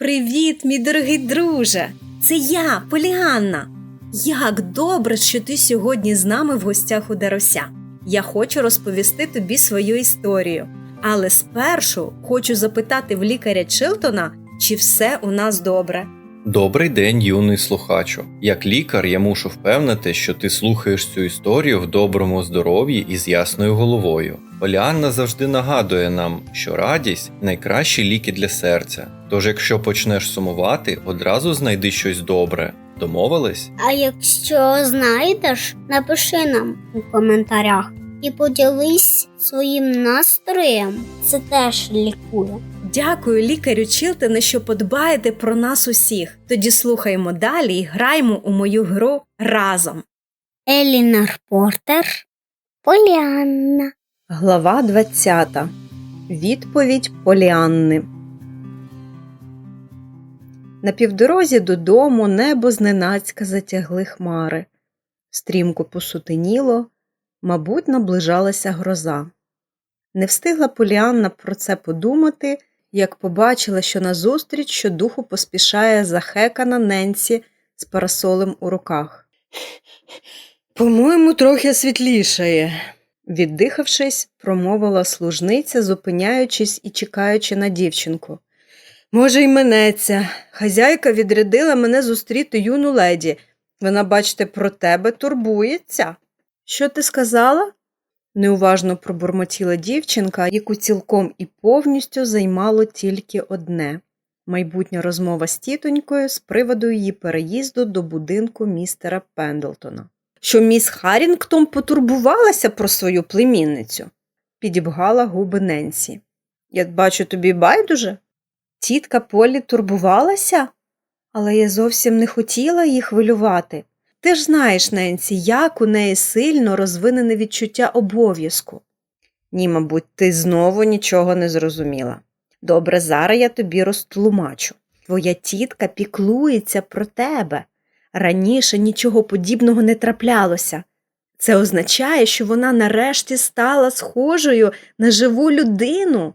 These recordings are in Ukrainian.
Привіт, мій дорогий друже! Це я, Поліанна. Як добре, що ти сьогодні з нами в гостях у Дарося. Я хочу розповісти тобі свою історію. Але спершу хочу запитати в лікаря Чилтона, чи все у нас добре. Добрий день, юний слухачу. Як лікар, я мушу впевнити, що ти слухаєш цю історію в доброму здоров'ї і з ясною головою. Поліанна завжди нагадує нам, що радість найкращі ліки для серця. Тож, якщо почнеш сумувати, одразу знайди щось добре. Домовились? А якщо знайдеш, напиши нам у коментарях і поділись своїм настроєм. Це теж лікує. Дякую лікарю Чилтоне, що подбаєте про нас усіх. Тоді слухаємо далі і граємо у мою гру разом. Елінор Портер, Поліанна. Глава 20. Відповідь Поліанни. На півдорозі додому небо зненацька затягли хмари. Стрімко посутеніло, мабуть, наближалася гроза. Не встигла Поліанна про це подумати, як побачила, що назустріч щодуху поспішає захекана Ненсі з парасолем у руках. По-моєму, трохи світлішає, віддихавшись, промовила служниця, зупиняючись і чекаючи на дівчинку. Може, й минеться. Хазяйка відрядила мене зустріти юну леді. Вона, бачте, про тебе турбується. Що ти сказала? Неуважно пробурмотіла дівчинка, яку цілком і повністю займало тільки одне майбутня розмова з тітонькою з приводу її переїзду до будинку містера Пендлтона. Що міс Харрінгтон потурбувалася про свою племінницю, підібгала губи Ненсі. Я бачу тобі байдуже. Тітка Полі турбувалася, але я зовсім не хотіла її хвилювати. Ти ж знаєш, Ненсі, як у неї сильно розвинене відчуття обов'язку. Ні, мабуть, ти знову нічого не зрозуміла. Добре, зараз я тобі розтлумачу. Твоя тітка піклується про тебе. Раніше нічого подібного не траплялося. Це означає, що вона нарешті стала схожою на живу людину.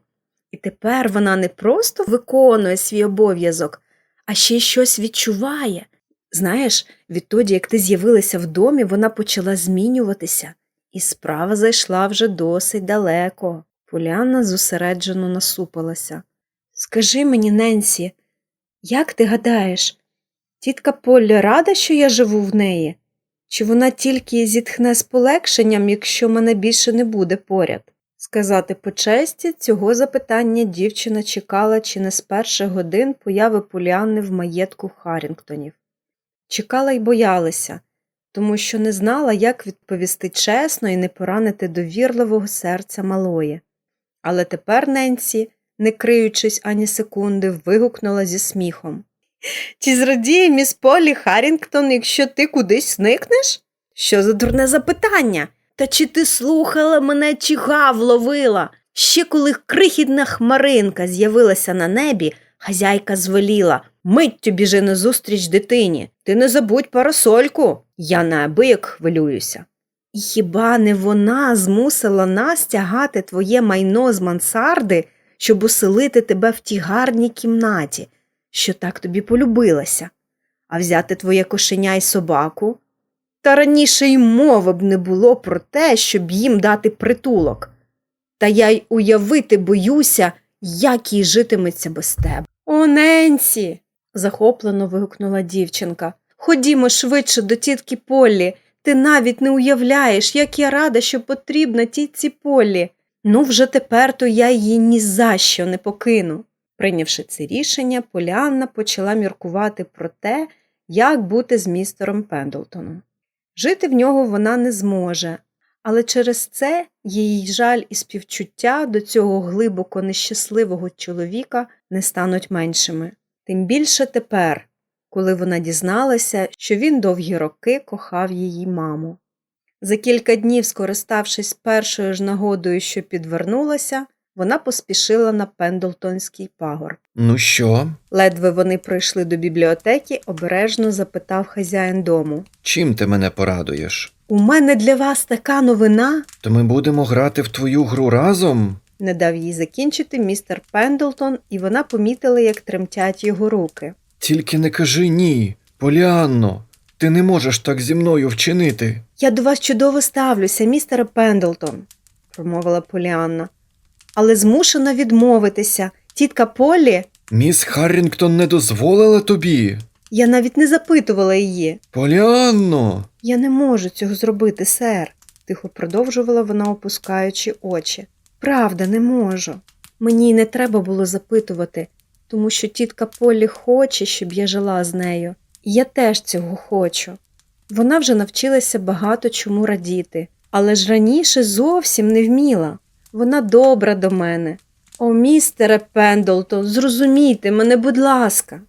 І тепер вона не просто виконує свій обов'язок, а ще й щось відчуває. Знаєш, відтоді, як ти з'явилася в домі, вона почала змінюватися, і справа зайшла вже досить далеко. Поліанна зосереджено насупилася. Скажи мені, Ненсі, як ти гадаєш, тітка Полля рада, що я живу в неї? Чи вона тільки зітхне з полегшенням, якщо мене більше не буде поряд? Сказати по честі, цього запитання дівчина чекала чи не з перших годин появи Поліанни в маєтку Харрінгтонів. Чекала й боялася, тому що не знала, як відповісти чесно і не поранити довірливого серця малої. Але тепер Ненсі, не криючись ані секунди, вигукнула зі сміхом. Чи зрадіє міс Полі Харрінгтон, якщо ти кудись зникнеш? Що за дурне запитання? Та чи ти слухала мене, чи гав ловила? Ще коли крихітна хмаринка з'явилася на небі, хазяйка звеліла миттю біжи назустріч дитині. Ти не забудь парасольку. Я неабияк хвилююся. І хіба не вона змусила нас тягати твоє майно з мансарди, щоб оселити тебе в тій гарній кімнаті, що так тобі полюбилася, а взяти твоє кошеня й собаку? Та раніше й мови б не було про те, щоб їм дати притулок. Та я й уявити боюся, як їй житиметься без тебе. О, Ненсі. захоплено вигукнула дівчинка. Ходімо швидше до тітки Поллі. Ти навіть не уявляєш, як я рада, що потрібна тітці Поллі. Ну, вже тепер то я її ні за що не покину. Прийнявши це рішення, Поліанна почала міркувати про те, як бути з містером Пендлтоном. Жити в нього вона не зможе, але через це її жаль і співчуття до цього глибоко нещасливого чоловіка не стануть меншими. Тим більше тепер, коли вона дізналася, що він довгі роки кохав її маму. За кілька днів, скориставшись першою ж нагодою, що підвернулася, вона поспішила на Пендлтонський пагорб. Ну що, Ледве вони прийшли до бібліотеки, обережно запитав хазяїн дому. чим ти мене порадуєш? У мене для вас така новина. То ми будемо грати в твою гру разом? Не дав їй закінчити містер Пендлтон, і вона помітила, як тремтять його руки. Тільки не кажи ні, Поліанно, ти не можеш так зі мною вчинити. Я до вас чудово ставлюся, містере Пендлтон, промовила Поліанна. Але змушена відмовитися. Тітка Полі, Міс Харрінгтон не дозволила тобі. Я навіть не запитувала її. Поліанно. Я не можу цього зробити, сер, тихо продовжувала вона, опускаючи очі. Правда, не можу. Мені й не треба було запитувати, тому що тітка Полі хоче, щоб я жила з нею. І я теж цього хочу. Вона вже навчилася багато чому радіти, але ж раніше зовсім не вміла. Вона добра до мене. О, містере Пендлтон, зрозумійте мене, будь ласка.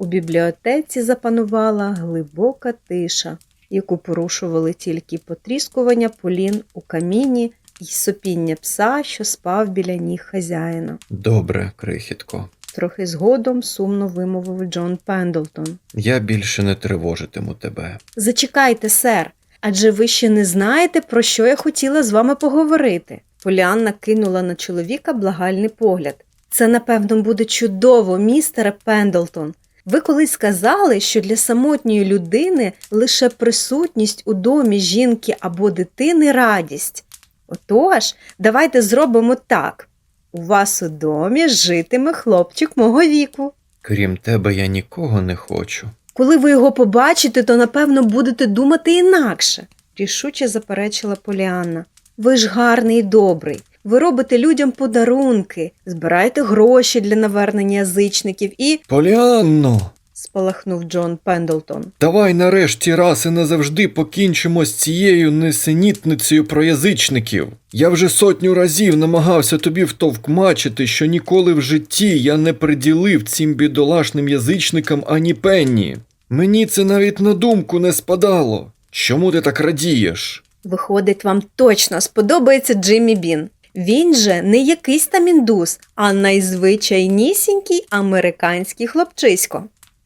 У бібліотеці запанувала глибока тиша, яку порушували тільки потріскування полін у каміні і сопіння пса, що спав біля ніг хазяїна. Добре, крихітко. Трохи згодом сумно вимовив Джон Пендлтон. Я більше не тривожитиму тебе. Зачекайте, сер, адже ви ще не знаєте, про що я хотіла з вами поговорити. Поліанна кинула на чоловіка благальний погляд. Це, напевно, буде чудово, містере Пендлтон. Ви колись сказали, що для самотньої людини лише присутність у домі жінки або дитини радість. Отож, давайте зробимо так. У вас у домі житиме хлопчик мого віку. Крім тебе, я нікого не хочу. Коли ви його побачите, то напевно будете думати інакше, рішуче заперечила Поліанна. Ви ж гарний і добрий. Ви робите людям подарунки, збираєте гроші для навернення язичників і. Поліанно. спалахнув Джон Пендлтон. Давай нарешті раз і назавжди покінчимо з цією несенітницею про язичників. Я вже сотню разів намагався тобі втовкмачити, що ніколи в житті я не приділив цим бідолашним язичникам ані пенні. Мені це навіть на думку не спадало. Чому ти так радієш? Виходить, вам точно сподобається Джиммі Бін. Він же не якийсь там індус, а найзвичайнісінький американський хлопчисько.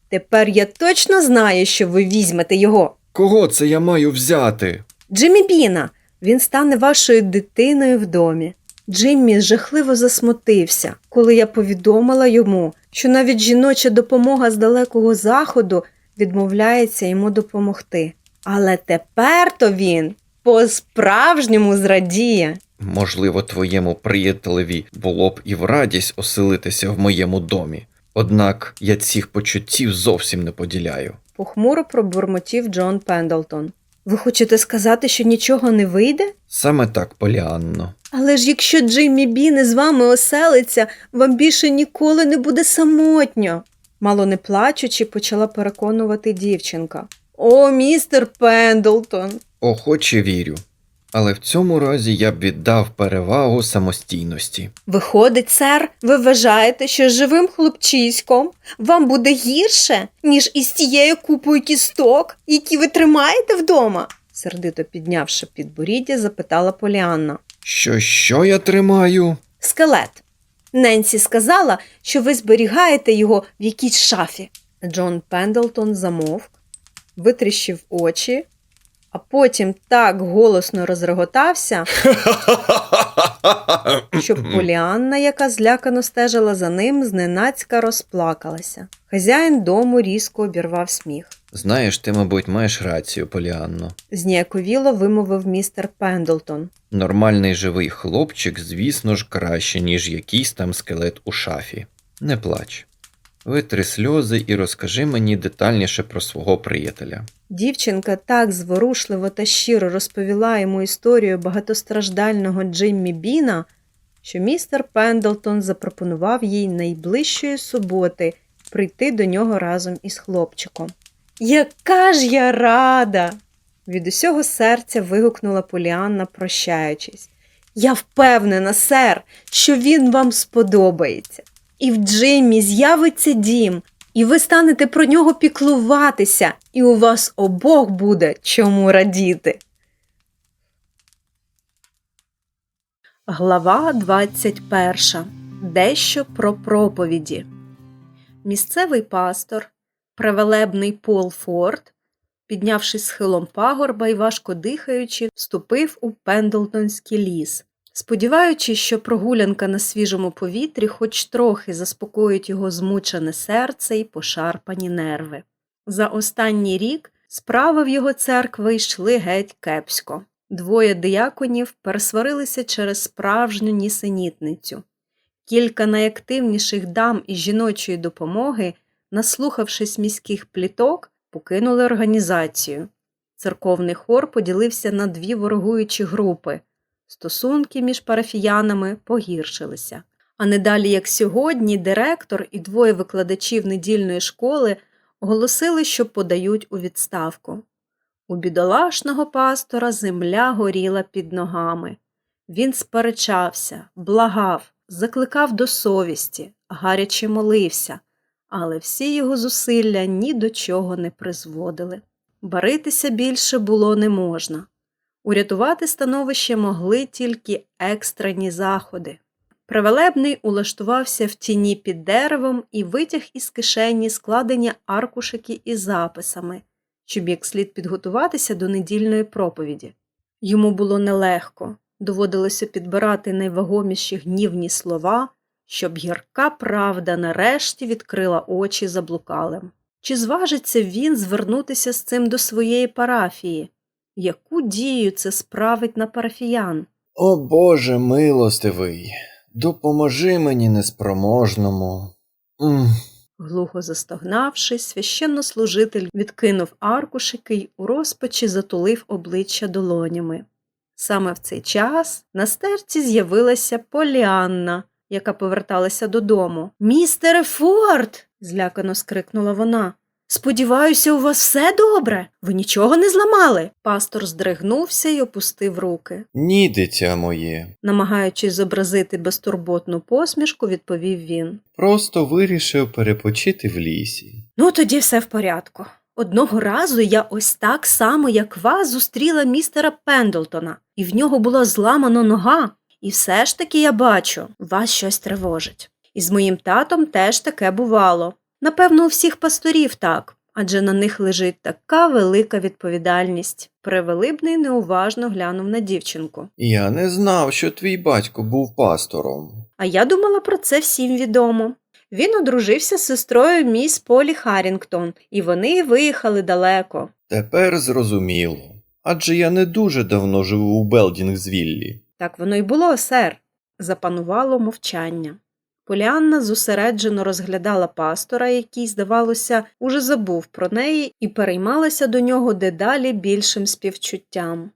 Тепер я точно знаю, що ви візьмете його. Кого це я маю взяти? Джиммі Біна, він стане вашою дитиною в домі. Джиммі жахливо засмутився, коли я повідомила йому, що навіть жіноча допомога з далекого заходу відмовляється йому допомогти. Але тепер то він по-справжньому зрадіє. Можливо, твоєму приятелеві було б і в радість оселитися в моєму домі. Однак я цих почуттів зовсім не поділяю. Похмуро пробурмотів Джон Пендлтон. Ви хочете сказати, що нічого не вийде? Саме так, Поліанно. Але ж якщо Джиммі Біни з вами оселиться, вам більше ніколи не буде самотньо. Мало не плачучи, почала переконувати дівчинка. О, містер Пендлтон. Охоче вірю. Але в цьому разі я б віддав перевагу самостійності. Виходить, сер, ви вважаєте, що живим хлопчиськом вам буде гірше, ніж із тією купою кісток, які ви тримаєте вдома? сердито піднявши підборіддя, запитала Поліанна. Що, що я тримаю? Скелет. Ненсі сказала, що ви зберігаєте його в якійсь шафі. Джон Пендлтон замовк, витріщив очі, а потім так голосно розреготався, що Поліанна, яка злякано стежила за ним, зненацька розплакалася. Хазяїн дому різко обірвав сміх. Знаєш, ти, мабуть, маєш рацію, Поліанно. Зніяковіло вимовив містер Пендлтон. Нормальний живий хлопчик, звісно ж, краще, ніж якийсь там скелет у шафі. Не плач. Витри сльози і розкажи мені детальніше про свого приятеля. Дівчинка так зворушливо та щиро розповіла йому історію багатостраждального Джиммі Біна, що містер Пендлтон запропонував їй найближчої суботи прийти до нього разом із хлопчиком. Яка ж я рада! Від усього серця вигукнула Поліанна, прощаючись. Я впевнена, сер, що він вам сподобається. І в Джиммі з'явиться дім, і ви станете про нього піклуватися, і у вас обох буде чому радіти. Глава 21. Дещо про проповіді. Місцевий пастор, превелебний Пол Форд, піднявшись схилом пагорба і важко дихаючи, вступив у Пендлтонський ліс. Сподіваючись, що прогулянка на свіжому повітрі хоч трохи заспокоїть його змучене серце і пошарпані нерви. За останній рік справи в його церкви йшли геть кепсько. Двоє дияконів пересварилися через справжню нісенітницю. Кілька найактивніших дам із жіночої допомоги, наслухавшись міських пліток, покинули організацію. Церковний хор поділився на дві ворогуючі групи. Стосунки між парафіянами погіршилися. А не далі, як сьогодні, директор і двоє викладачів недільної школи оголосили, що подають у відставку. У бідолашного пастора земля горіла під ногами. Він сперечався, благав, закликав до совісті, гаряче молився, але всі його зусилля ні до чого не призводили. Баритися більше було не можна. Урятувати становище могли тільки екстрені заходи. Привелебний улаштувався в тіні під деревом і витяг із кишені складені аркушики із записами, щоб як слід підготуватися до недільної проповіді. Йому було нелегко, доводилося підбирати найвагоміші гнівні слова, щоб гірка правда нарешті відкрила очі заблукалим. Чи зважиться він звернутися з цим до своєї парафії? Яку дію це справить на парафіян? О Боже милостивий, допоможи мені неспроможному. М. Глухо застогнавши, священнослужитель відкинув аркушики й у розпачі затулив обличчя долонями. Саме в цей час на стерці з'явилася Поліанна, яка поверталася додому. Містере Форд. злякано скрикнула вона. Сподіваюся, у вас все добре? Ви нічого не зламали? Пастор здригнувся й опустив руки. Ні, дитя моє. Намагаючись зобразити безтурботну посмішку, відповів він. Просто вирішив перепочити в лісі. Ну, тоді все в порядку. Одного разу я ось так само, як вас, зустріла містера Пендлтона, і в нього була зламана нога. І все ж таки я бачу, вас щось тривожить. І з моїм татом теж таке бувало. Напевно, у всіх пасторів так, адже на них лежить така велика відповідальність. Превелибний неуважно глянув на дівчинку. Я не знав, що твій батько був пастором. А я думала про це всім відомо. Він одружився з сестрою міс Полі Харрінгтон, і вони виїхали далеко. Тепер зрозуміло. Адже я не дуже давно живу у Белдінгзвіллі. Так воно й було, сер. Запанувало мовчання. Поліанна зосереджено розглядала пастора, який, здавалося, уже забув про неї і переймалася до нього дедалі більшим співчуттям.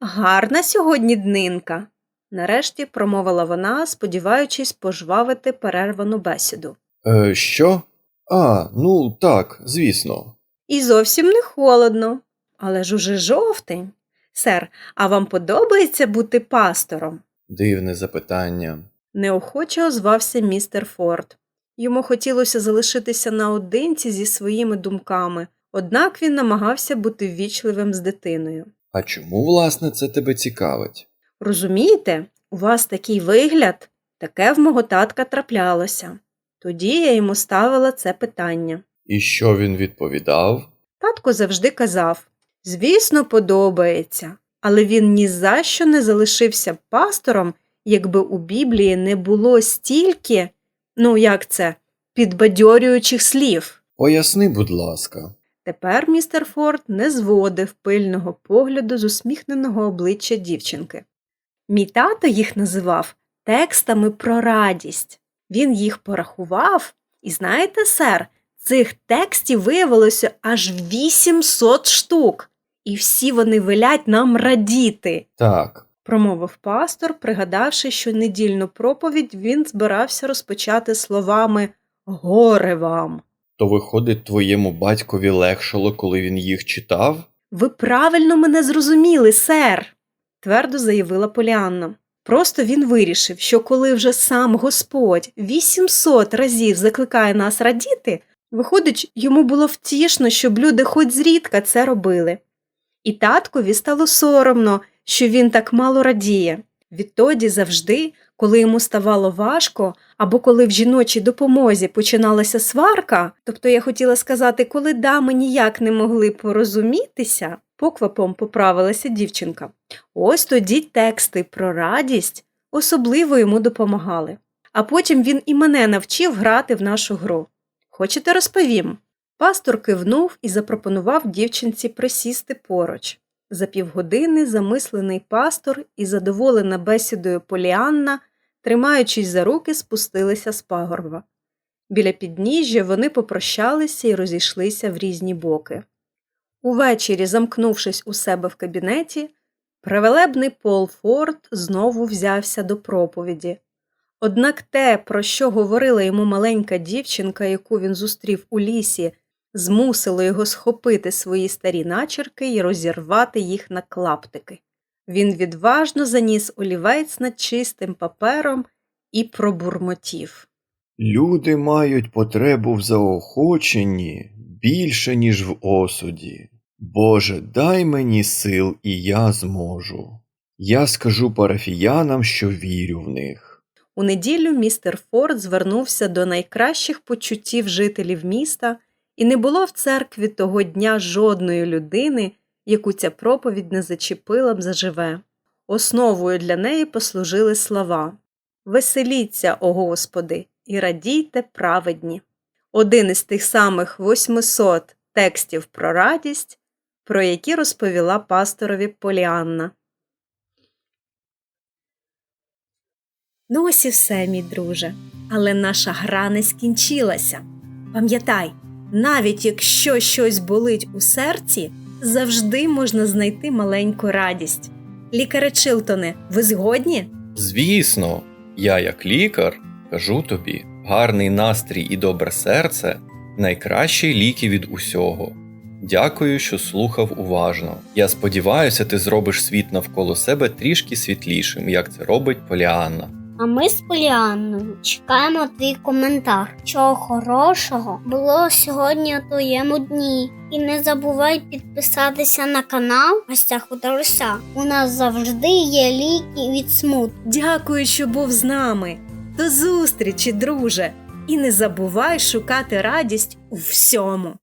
Гарна сьогодні днинка, нарешті промовила вона, сподіваючись пожвавити перервану бесіду. Е, що? А, ну так, звісно. І зовсім не холодно, але ж уже жовтень. Сер, а вам подобається бути пастором? Дивне запитання. Неохоче озвався містер Форд. Йому хотілося залишитися наодинці зі своїми думками, однак він намагався бути ввічливим з дитиною. А чому, власне, це тебе цікавить? Розумієте, у вас такий вигляд, таке в мого татка траплялося. Тоді я йому ставила це питання. І що він відповідав? Татко завжди казав звісно, подобається, але він ні за що не залишився пастором, якби у Біблії не було стільки, ну як це, підбадьорюючих слів. Поясни, будь ласка. Тепер містер Форд не зводив пильного погляду з усміхненого обличчя дівчинки. Мій тато їх називав текстами про радість. Він їх порахував, і знаєте, сер, цих текстів виявилося аж 800 штук, і всі вони велять нам радіти, Так, промовив пастор, пригадавши, що недільну проповідь він збирався розпочати словами Горе вам. то виходить, твоєму батькові легшало, коли він їх читав? Ви правильно мене зрозуміли, сер, твердо заявила Поліанна. Просто він вирішив, що коли вже сам Господь 800 разів закликає нас радіти, виходить, йому було втішно, щоб люди хоч зрідка це робили. І таткові стало соромно, що він так мало радіє. Відтоді завжди, коли йому ставало важко, або коли в жіночій допомозі починалася сварка, тобто я хотіла сказати, коли дами ніяк не могли порозумітися, поквапом поправилася дівчинка. Ось тоді тексти про радість особливо йому допомагали. А потім він і мене навчив грати в нашу гру. Хочете розповім? Пастор кивнув і запропонував дівчинці присісти поруч. За півгодини замислений пастор і задоволена бесідою Поліанна, тримаючись за руки, спустилися з пагорба. Біля підніжжя вони попрощалися і розійшлися в різні боки. Увечері, замкнувшись у себе в кабінеті, превелебний Пол Форд знову взявся до проповіді. Однак те, про що говорила йому маленька дівчинка, яку він зустрів у лісі, змусило його схопити свої старі начерки і розірвати їх на клаптики. Він відважно заніс олівець над чистим папером і пробурмотів. Люди мають потребу в заохоченні більше, ніж в осуді. Боже, дай мені сил, і я зможу. Я скажу парафіянам, що вірю в них. У неділю містер Форд звернувся до найкращих почуттів жителів міста, і не було в церкві того дня жодної людини, яку ця проповідь не зачепила б заживе. Основою для неї послужили слова Веселіться, о Господи, і радійте праведні. Один із тих самих 800 текстів про радість, про які розповіла пасторові Поліанна. Ну ось і все, мій друже. Але наша гра не скінчилася. Пам'ятай, навіть якщо щось болить у серці, завжди можна знайти маленьку радість. Лікаре Чилтоне, ви згодні? Звісно, я, як лікар, кажу тобі, гарний настрій і добре серце найкращі ліки від усього. Дякую, що слухав уважно. Я сподіваюся, ти зробиш світ навколо себе трішки світлішим, як це робить Поліанна. А ми з Поліанною чекаємо твій коментар. Чого хорошого було сьогодні у твоєму дні. І не забувай підписатися на канал Гостях у Таруся. У нас завжди є ліки від смут. Дякую, що був з нами. До зустрічі, друже! І не забувай шукати радість у всьому.